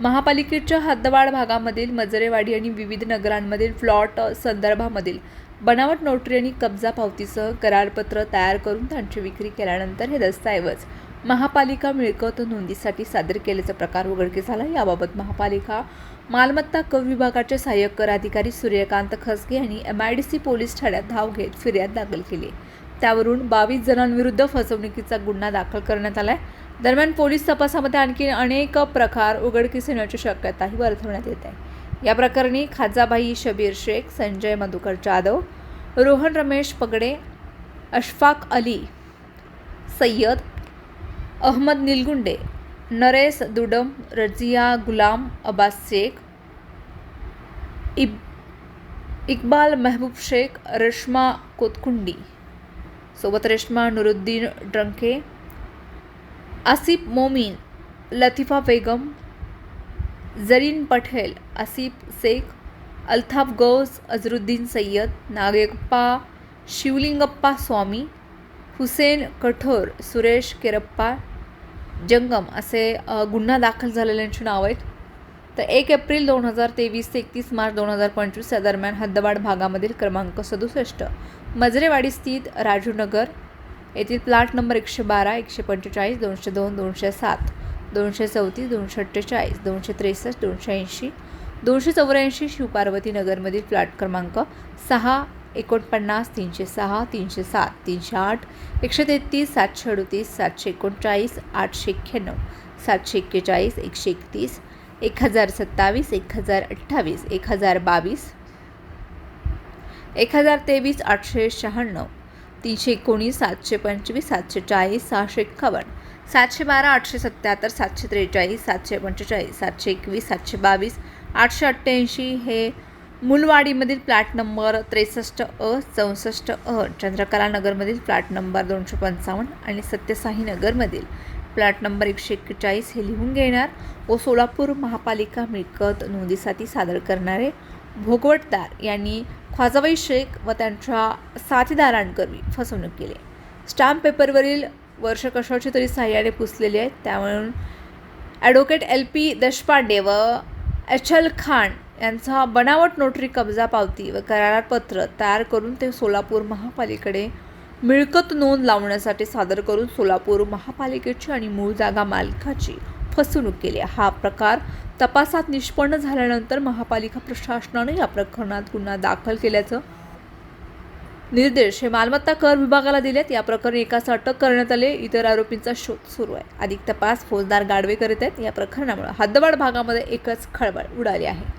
महापालिकेच्या हद्दवाढ भागामधील मजरेवाडी आणि विविध नगरांमधील प्लॉट संदर्भामधील बनावट नोटरी आणि कब्जा पावतीसह करारपत्र तयार करून त्यांची विक्री केल्यानंतर हे दस्तऐवज महापालिका मिळकत नोंदीसाठी सादर केल्याचा प्रकार उघडकीस आला. याबाबत महापालिका मालमत्ता कर विभागाचे सहाय्यक कर अधिकारी सूर्यकांत खसगे यांनी M I D C police ठाण्यात धाव घेत फिर्याद दाखल केली. त्यावरून बावीस जणांविरुद्ध फसवणुकीचा गुन्हा दाखल करण्यात आला आहे दरम्यान पोलीस तपासामध्ये आणखी अनेक प्रकार उघडकीस येण्याची शक्यताही वर्तवण्यात येत आहे. या प्रकरणी खाजाबाई शबीर शेख संजय मधुकर जाधव रोहन रमेश पगडे अशफाक अली सय्यद अहमद निलगुंडे नरेस दुडम रजिया गुलाम अब्बास शेख इब इक्बाल मेहबूब शेख रेश्मा कोतकुंडी सोबत रेश्मा नुरुद्दीन ड्रंके आसिफ मोमीन लतिफा बेगम जरीन पटेल आसिफ शेख अल्ताफ गौस अझरुद्दीन सय्यद नागेप्पा शिवलिंगप्पा स्वामी हुसेन कठोर सुरेश केरप्पा जंगम असे गुन्हा दाखल झालेल्यांची नावं आहेत. तर एक एप्रिल दोन हजार तेवीस ते एकतीस मार्च दोन हजार पंचवीस या दरम्यान हद्दवाड भागामधील क्रमांक सदुसष्ट मजरेवाडी स्थित राजूनगर येथील प्लॉट नंबर एकशे बारा एकशे पंचेचाळीस दोनशे दोन दोनशे सात दोनशे चौतीस दोनशे अठ्ठेचाळीस दोनशे त्रेसष्ट दोनशे ऐंशी दोनशे चौऱ्याऐंशी शिवपार्वती नगरमधील प्लॉट क्रमांक सहा एकोणपन्नास तीनशे सहा तीनशे सात तीनशे आठ एकशे तेहतीस सातशे अडतीस सातशे एकोणचाळीस आठशे एक्क्याण्णव सातशे एक्केचाळीस एकशे एकतीस एक हजार सत्तावीस एक हजार अठ्ठावीस एक हजार बावीस एक हजार तेवीस आठशे शहाण्णव तीनशे एकोणीस सातशे पंचवीस सातशे चाळीस सहाशे एक्कावन्न. सातशे बारा आठशे सत्त्याहत्तर सातशे त्रेचाळीस सातशे पंचेचाळीस सातशे एकवीस सातशे बावीस आठशे अठ्ठ्याऐंशी हे मुलवाडीमधील प्लॅट नंबर त्रेसष्ट अ चौसष्ट अ चंद्रकला नगरमधील फ्लॅट नंबर दोनशे पंचावन्न आणि सत्यसाई नगरमधील प्लॅट नंबर एकशे एक्केचाळीस हे लिहून घेणार. व सोलापूर महापालिका मिळकत नोंदीसाठी सादर करणारे भोगवटदार यांनी फाजाबाई शेख व त्यांच्या साथीदारांकरवी फसवणूक केली. स्टॅम्प पेपरवरील वर्ष कशाची तरी साह्याने पुसलेली आहेत. त्यावरून ॲडव्होकेट एल पी देशपांडे व एच एल खान यांचा बनावट नोटरी कब्जा पावती व करारपत्र तयार करून ते सोलापूर महापालिकेकडे मिळकत नोंद लावण्यासाठी सादर करून सोलापूर महापालिकेची आणि मूळ जागा मालकाची फसवणूक केली. हा प्रकार तपासात निष्पन्न झाल्यानंतर महापालिका प्रशासनाने या प्रकरणात गुन्हा दाखल केल्याचं निर्देश हे मालमत्ता कर विभागाला दिलेत. या प्रकरणी एकास अटक करण्यात आले. इतर आरोपींचा शोध सुरू आहे. अधिक तपास फौजदार गाडवे करीत आहेत. या प्रकरणामुळे हद्दवाड भागामध्ये एकच खळबळ उडाली आहे.